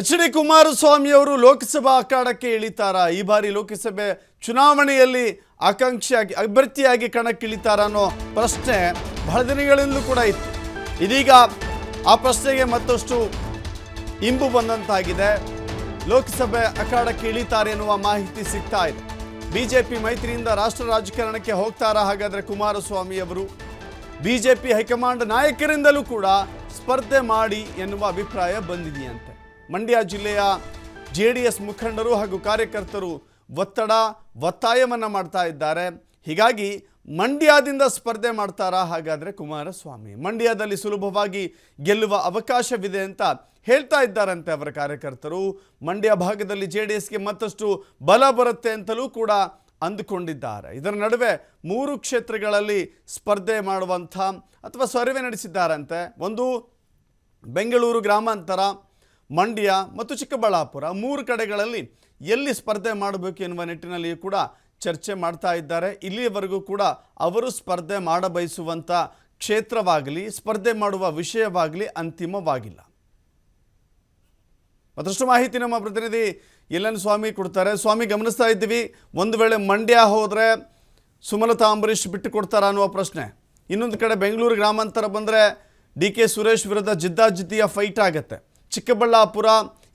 H D Kumaraswamy ಅವರು ಲೋಕಸಭಾ ಅಖಾಡಕ್ಕೆ ಇಳಿತಾರ? ಈ ಬಾರಿ ಲೋಕಸಭೆ ಚುನಾವಣೆಯಲ್ಲಿ ಆಕಾಂಕ್ಷಿಯಾಗಿ, ಅಭ್ಯರ್ಥಿಯಾಗಿ ಕಣಕ್ಕಿಳಿತಾರ ಅನ್ನೋ ಪ್ರಶ್ನೆ ಬಹಳ ದಿನಗಳಿಂದಲೂ ಕೂಡ ಇತ್ತು. ಇದೀಗ ಆ ಪ್ರಶ್ನೆಗೆ ಮತ್ತಷ್ಟು ಇಂಬು ಬಂದಂತಾಗಿದೆ. ಲೋಕಸಭೆ ಅಖಾಡಕ್ಕೆ ಇಳಿತಾರೆ ಎನ್ನುವ ಮಾಹಿತಿ ಸಿಗ್ತಾ ಇದೆ. ಬಿಜೆಪಿ ಮೈತ್ರಿಯಿಂದ ರಾಷ್ಟ್ರ ರಾಜಕಾರಣಕ್ಕೆ ಹೋಗ್ತಾರಾ ಹಾಗಾದ್ರೆ ಕುಮಾರಸ್ವಾಮಿ ಅವರು ಬಿಜೆಪಿ ಹೈಕಮಾಂಡ್ ನಾಯಕರಿಂದಲೂ ಕೂಡ ಸ್ಪರ್ಧೆ ಮಾಡಿ ಎನ್ನುವ ಅಭಿಪ್ರಾಯ ಬಂದಿದೆಯಂತೆ. ಮಂಡ್ಯ ಜಿಲ್ಲೆಯ ಜೆ ಡಿ ಎಸ್ ಮುಖಂಡರು ಹಾಗೂ ಕಾರ್ಯಕರ್ತರು ಒತ್ತಡ, ಒತ್ತಾಯವನ್ನು ಮಾಡ್ತಾ ಇದ್ದಾರೆ. ಹೀಗಾಗಿ ಮಂಡ್ಯದಿಂದ ಸ್ಪರ್ಧೆ ಮಾಡ್ತಾರಾ ಹಾಗಾದರೆ ಕುಮಾರಸ್ವಾಮಿ? ಮಂಡ್ಯದಲ್ಲಿ ಸುಲಭವಾಗಿ ಗೆಲ್ಲುವ ಅವಕಾಶವಿದೆ ಅಂತ ಹೇಳ್ತಾ ಇದ್ದಾರಂತೆ ಅವರ ಕಾರ್ಯಕರ್ತರು. ಮಂಡ್ಯ ಭಾಗದಲ್ಲಿ ಜೆ ಡಿ ಎಸ್ಗೆ ಮತ್ತಷ್ಟು ಬಲ ಬರುತ್ತೆ ಅಂತಲೂ ಕೂಡ ಅಂದುಕೊಂಡಿದ್ದಾರೆ. ಇದರ ನಡುವೆ ಮೂರು ಕ್ಷೇತ್ರಗಳಲ್ಲಿ ಸ್ಪರ್ಧೆ ಮಾಡುವಂಥ ಅಥವಾ ಸರ್ವೆ ನಡೆಸಿದ್ದಾರಂತೆ. ಒಂದು ಬೆಂಗಳೂರು ಗ್ರಾಮಾಂತರ ಮಂಡ್ಯ ಮತ್ತು ಚಿಕ್ಕಬಳ್ಳಾಪುರ ಮೂರು ಕಡೆಗಳಲ್ಲಿ ಎಲ್ಲಿ ಸ್ಪರ್ಧೆ ಮಾಡಬೇಕು ಎನ್ನುವ ನಿಟ್ಟಿನಲ್ಲಿಯೂ ಕೂಡ ಚರ್ಚೆ ಮಾಡ್ತಾ ಇದ್ದಾರೆ. ಇಲ್ಲಿಯವರೆಗೂ ಕೂಡ ಅವರು ಸ್ಪರ್ಧೆ ಮಾಡಬಯಸುವಂಥ ಕ್ಷೇತ್ರವಾಗಲಿ, ಸ್ಪರ್ಧೆ ಮಾಡುವ ವಿಷಯವಾಗಲಿ ಅಂತಿಮವಾಗಿಲ್ಲ. ಮತ್ತಷ್ಟು ಮಾಹಿತಿ ನಮ್ಮ ಪ್ರತಿನಿಧಿ ಎಲ್ ಎನ್ ಸ್ವಾಮಿ ಕೊಡ್ತಾರೆ. ಸ್ವಾಮಿ, ಗಮನಿಸ್ತಾ ಇದ್ದೀವಿ. ಒಂದು ವೇಳೆ ಮಂಡ್ಯ ಹೋದರೆ ಸುಮಲತಾ ಅಂಬರೀಷ್ ಬಿಟ್ಟು ಕೊಡ್ತಾರ ಅನ್ನುವ ಪ್ರಶ್ನೆ. ಇನ್ನೊಂದು ಕಡೆ ಬೆಂಗಳೂರು ಗ್ರಾಮಾಂತರ ಬಂದರೆ ಡಿ ಕೆ ಸುರೇಶ್ ವಿರುದ್ಧ ಜಿದ್ದಾಜಿದ್ದಿಯ ಫೈಟ್ ಆಗುತ್ತೆ. ಚಿಕ್ಕಬಳ್ಳಾಪುರ,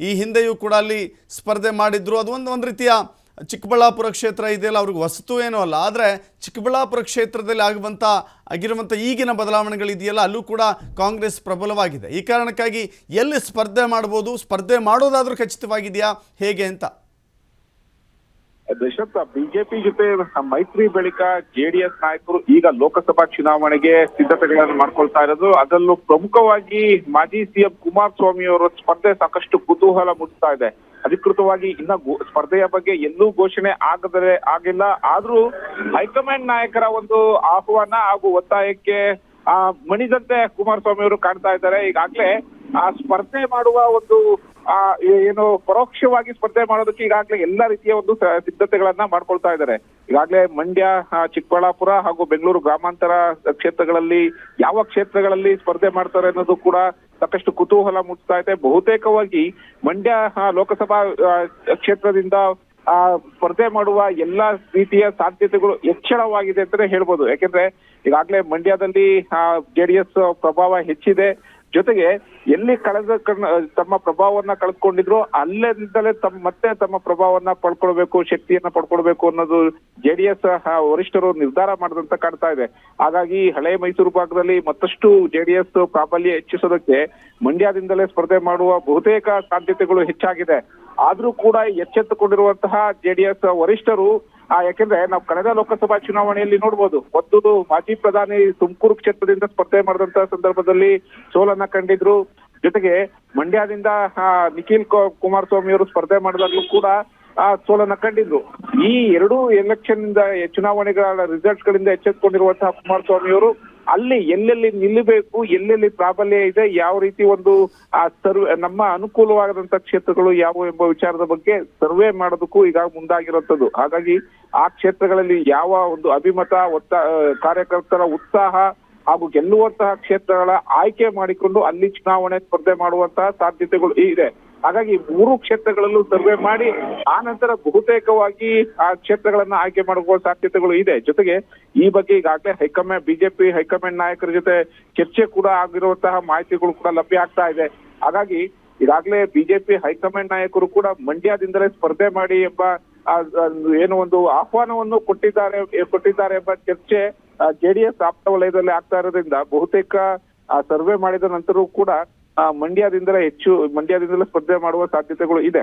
ಈ ಹಿಂದೆಯೂ ಕೂಡ ಅಲ್ಲಿ ಸ್ಪರ್ಧೆ ಮಾಡಿದ್ರು. ಅದು ಒಂದು ಒಂದು ರೀತಿಯ ಚಿಕ್ಕಬಳ್ಳಾಪುರ ಕ್ಷೇತ್ರ ಇದೆಯಲ್ಲ, ಅವ್ರಿಗೆ ವಸ್ತು ಏನೂ ಅಲ್ಲ. ಆದರೆ ಚಿಕ್ಕಬಳ್ಳಾಪುರ ಕ್ಷೇತ್ರದಲ್ಲಿ ಆಗುವಂಥ ಆಗಿರುವಂಥ ಈಗಿನ ಬದಲಾವಣೆಗಳಿದೆಯಲ್ಲ ಅಲ್ಲೂ ಕೂಡ ಕಾಂಗ್ರೆಸ್ ಪ್ರಬಲವಾಗಿದೆ. ಈ ಕಾರಣಕ್ಕಾಗಿ ಎಲ್ಲಿ ಸ್ಪರ್ಧೆ ಮಾಡ್ಬೋದು, ಸ್ಪರ್ಧೆ ಮಾಡೋದಾದರೂ ಖಚಿತವಾಗಿದೆಯಾ? ಹೇಗೆ ಅಂತ? ದಶರಥ ಬಿಜೆಪಿ ಜೊತೆ ಮೈತ್ರಿ ಬಳಿಕ ಜೆಡಿಎಸ್ ನಾಯಕರು ಈಗ ಲೋಕಸಭಾ ಚುನಾವಣೆಗೆ ಸಿದ್ಧತೆಗಳನ್ನು ಮಾಡ್ಕೊಳ್ತಾ ಇರೋದು. ಅದರಲ್ಲೂ ಪ್ರಮುಖವಾಗಿ ಮಾಜಿ ಸಿಎಂ ಕುಮಾರಸ್ವಾಮಿ ಅವರ ಸ್ಪರ್ಧೆ ಸಾಕಷ್ಟು ಕುತೂಹಲ ಮೂಡಿಸ್ತಾ ಇದೆ. ಅಧಿಕೃತವಾಗಿ ಇನ್ನ ಸ್ಪರ್ಧೆಯ ಬಗ್ಗೆ ಎಲ್ಲೂ ಘೋಷಣೆ ಆಗದರೆ ಆಗಿಲ್ಲ. ಆದ್ರೂ ಹೈಕಮಾಂಡ್ ನಾಯಕರ ಒಂದು ಆಹ್ವಾನ ಹಾಗೂ ಒತ್ತಾಯಕ್ಕೆ ಮಣಿದಂತೆ ಕುಮಾರಸ್ವಾಮಿ ಅವರು ಕಾಣ್ತಾ ಇದ್ದಾರೆ. ಈಗಾಗ್ಲೇ ಆ ಸ್ಪರ್ಧೆ ಮಾಡುವ ಒಂದು, ಆ ಏನು ಪರೋಕ್ಷವಾಗಿ ಸ್ಪರ್ಧೆ ಮಾಡೋದಕ್ಕೆ ಈಗಾಗಲೇ ಎಲ್ಲಾ ರೀತಿಯ ಒಂದು ಸಿದ್ಧತೆಗಳನ್ನ ಮಾಡ್ಕೊಳ್ತಾ ಇದ್ದಾರೆ. ಈಗಾಗಲೇ ಮಂಡ್ಯ ಚಿಕ್ಕಬಳ್ಳಾಪುರ ಹಾಗೂ ಬೆಂಗಳೂರು ಗ್ರಾಮಾಂತರ ಕ್ಷೇತ್ರಗಳಲ್ಲಿ ಯಾವ ಕ್ಷೇತ್ರಗಳಲ್ಲಿ ಸ್ಪರ್ಧೆ ಮಾಡ್ತಾರೆ ಅನ್ನೋದು ಕೂಡ ಸಾಕಷ್ಟು ಕುತೂಹಲ ಮೂಡಿಸ್ತಾ ಇದೆ. ಬಹುತೇಕವಾಗಿ ಮಂಡ್ಯ ಲೋಕಸಭಾ ಕ್ಷೇತ್ರದಿಂದ, ಆ, ಸ್ಪರ್ಧೆ ಮಾಡುವ ಎಲ್ಲಾ ರೀತಿಯ ಸಾಧ್ಯತೆಗಳು ಹೆಚ್ಚಳವಾಗಿದೆ ಅಂತಾನೆ ಹೇಳ್ಬೋದು. ಯಾಕೆಂದ್ರೆ ಈಗಾಗಲೇ ಮಂಡ್ಯದಲ್ಲಿ ಜೆಡಿಎಸ್ ಪ್ರಭಾವ ಹೆಚ್ಚಿದೆ. ಜೊತೆಗೆ ಎಲ್ಲಿ ಕಳೆದ ತಮ್ಮ ಪ್ರಭಾವವನ್ನ ಕಳೆದುಕೊಂಡಿದ್ರು ಅಲ್ಲಿಂದಲೇ ತಮ್ಮ ಮತ್ತೆ ತಮ್ಮ ಪ್ರಭಾವವನ್ನ ಪಡ್ಕೊಳ್ಬೇಕು, ಶಕ್ತಿಯನ್ನ ಪಡ್ಕೊಳ್ಬೇಕು ಅನ್ನೋದು ಜೆಡಿಎಸ್ ವರಿಷ್ಠರು ನಿರ್ಧಾರ ಮಾಡಿದಂತ ಕಾಣ್ತಾ ಇದೆ. ಹಾಗಾಗಿ ಹಳೆ ಮೈಸೂರು ಭಾಗದಲ್ಲಿ ಮತ್ತಷ್ಟು ಜೆಡಿಎಸ್ ಪ್ರಾಬಲ್ಯ ಹೆಚ್ಚಿಸೋದಕ್ಕೆ ಮಂಡ್ಯದಿಂದಲೇ ಸ್ಪರ್ಧೆ ಮಾಡುವ ಬಹುತೇಕ ಸಾಧ್ಯತೆಗಳು ಹೆಚ್ಚಾಗಿದೆ. ಆದ್ರೂ ಕೂಡ ಎಚ್ಚೆತ್ತುಕೊಂಡಿರುವಂತಹ ಜೆಡಿಎಸ್ ವರಿಷ್ಠರು ಯಾಕೆಂದ್ರೆ ನಾವು ಕಳೆದ ಲೋಕಸಭಾ ಚುನಾವಣೆಯಲ್ಲಿ ನೋಡ್ಬೋದು ಒಂದು ಮಾಜಿ ಪ್ರಧಾನಿ ತುಮಕೂರು ಕ್ಷೇತ್ರದಿಂದ ಸ್ಪರ್ಧೆ ಮಾಡಿದಂತ ಸಂದರ್ಭದಲ್ಲಿ ಸೋಲನ್ನ ಕಂಡಿದ್ರು. ಜೊತೆಗೆ ಮಂಡ್ಯದಿಂದ ಆ, ನಿಖಿಲ್ ಕುಮಾರ್ ಕುಮಾರಸ್ವಾಮಿ ಅವರು ಸ್ಪರ್ಧೆ ಮಾಡಿದಾಗ್ಲೂ ಕೂಡ ಆ ಸೋಲನ್ನ ಕಂಡಿದ್ರು. ಈ ಎರಡೂ ಎಲೆಕ್ಷನ್ ಇಂದ ಚುನಾವಣೆಗಳ ರಿಸಲ್ಟ್ ಗಳಿಂದ ಎಚ್ಚೆತ್ತುಕೊಂಡಿರುವಂತಹ ಕುಮಾರಸ್ವಾಮಿ ಅವರು ಅಲ್ಲಿ ಎಲ್ಲೆಲ್ಲಿ ನಿಲ್ಲಬೇಕು, ಎಲ್ಲೆಲ್ಲಿ ಪ್ರಾಬಲ್ಯ ಇದೆ, ಯಾವ ರೀತಿ ಒಂದು, ಆ, ಸರ್ವೆ, ನಮ್ಮ ಅನುಕೂಲವಾಗದಂತ ಕ್ಷೇತ್ರಗಳು ಯಾವುವು ಎಂಬ ವಿಚಾರದ ಬಗ್ಗೆ ಸರ್ವೆ ಮಾಡೋದಕ್ಕೂ ಈಗ ಮುಂದಾಗಿರುವಂತದ್ದು ಹಾಗಾಗಿ ಆ ಕ್ಷೇತ್ರಗಳಲ್ಲಿ ಯಾವ ಒಂದು ಅಭಿಮತ, ಒತ್ತ ಕಾರ್ಯಕರ್ತರ ಉತ್ಸಾಹ ಹಾಗೂ ಗೆಲ್ಲುವಂತಹ ಕ್ಷೇತ್ರಗಳ ಆಯ್ಕೆ ಮಾಡಿಕೊಂಡು ಅಲ್ಲಿ ಚುನಾವಣೆ ಸ್ಪರ್ಧೆ ಮಾಡುವಂತಹ ಸಾಧ್ಯತೆಗಳು ಇದೆ. ಹಾಗಾಗಿ ಮೂರು ಕ್ಷೇತ್ರಗಳಲ್ಲೂ ಸರ್ವೆ ಮಾಡಿ, ಆ ನಂತರ ಬಹುತೇಕವಾಗಿ ಆ ಕ್ಷೇತ್ರಗಳನ್ನ ಆಯ್ಕೆ ಮಾಡುವ ಸಾಧ್ಯತೆಗಳು ಇದೆ. ಜೊತೆಗೆ ಈ ಬಗ್ಗೆ ಈಗಾಗಲೇ ಹೈಕಮಾಂಡ್, ಬಿಜೆಪಿ ಹೈಕಮಾಂಡ್ ನಾಯಕರ ಜೊತೆ ಚರ್ಚೆ ಕೂಡ ಆಗಿರುವಂತಹ ಮಾಹಿತಿಗಳು ಕೂಡ ಲಭ್ಯ ಆಗ್ತಾ ಇದೆ. ಹಾಗಾಗಿ ಈಗಾಗಲೇ ಬಿಜೆಪಿ ಹೈಕಮಾಂಡ್ ನಾಯಕರು ಕೂಡ ಮಂಡ್ಯದಿಂದಲೇ ಸ್ಪರ್ಧೆ ಮಾಡಿ ಎಂಬ ಏನು ಒಂದು ಆಹ್ವಾನವನ್ನು ಕೊಟ್ಟಿದ್ದಾರೆ ಕೊಟ್ಟಿದ್ದಾರೆ ಎಂಬ ಚರ್ಚೆ ಜೆಡಿಎಸ್ ಆಪ್ತ ವಲಯದಲ್ಲಿ ಆಗ್ತಾ ಇರೋದ್ರಿಂದ ಬಹುತೇಕ ಸರ್ವೆ ಮಾಡಿದ ನಂತರವೂ ಕೂಡ ಮಂಡ್ಯದಿಂದಲೇ ಹೆಚ್ಚು, ಮಂಡ್ಯದಿಂದಲೇ ಸ್ಪರ್ಧೆ ಮಾಡುವ ಸಾಧ್ಯತೆಗಳು ಇದೆ.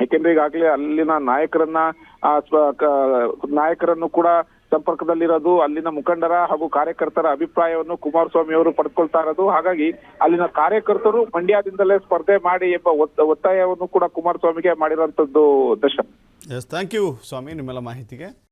ಯಾಕೆಂದ್ರೆ ಈಗಾಗಲೇ ಅಲ್ಲಿನ ನಾಯಕರನ್ನ ನಾಯಕರನ್ನು ಕೂಡ ಸಂಪರ್ಕದಲ್ಲಿರೋದು, ಅಲ್ಲಿನ ಮುಖಂಡರ ಹಾಗೂ ಕಾರ್ಯಕರ್ತರ ಅಭಿಪ್ರಾಯವನ್ನು ಕುಮಾರಸ್ವಾಮಿ ಅವರು ಪಡ್ಕೊಳ್ತಾ ಇರೋದು. ಹಾಗಾಗಿ ಅಲ್ಲಿನ ಕಾರ್ಯಕರ್ತರು ಮಂಡ್ಯದಿಂದಲೇ ಸ್ಪರ್ಧೆ ಮಾಡಿ ಎಂಬ ಒತ್ತ- ಒತ್ತಾಯವನ್ನು ಕೂಡ ಕುಮಾರಸ್ವಾಮಿಗೆ ಮಾಡಿರುವಂತದ್ದು ದಶ ಎಸ್ ಥ್ಯಾಂಕ್ ಯು ಸ್ವಾಮಿ, ನಿಮ್ಮೆಲ್ಲ ಮಾಹಿತಿಗೆ.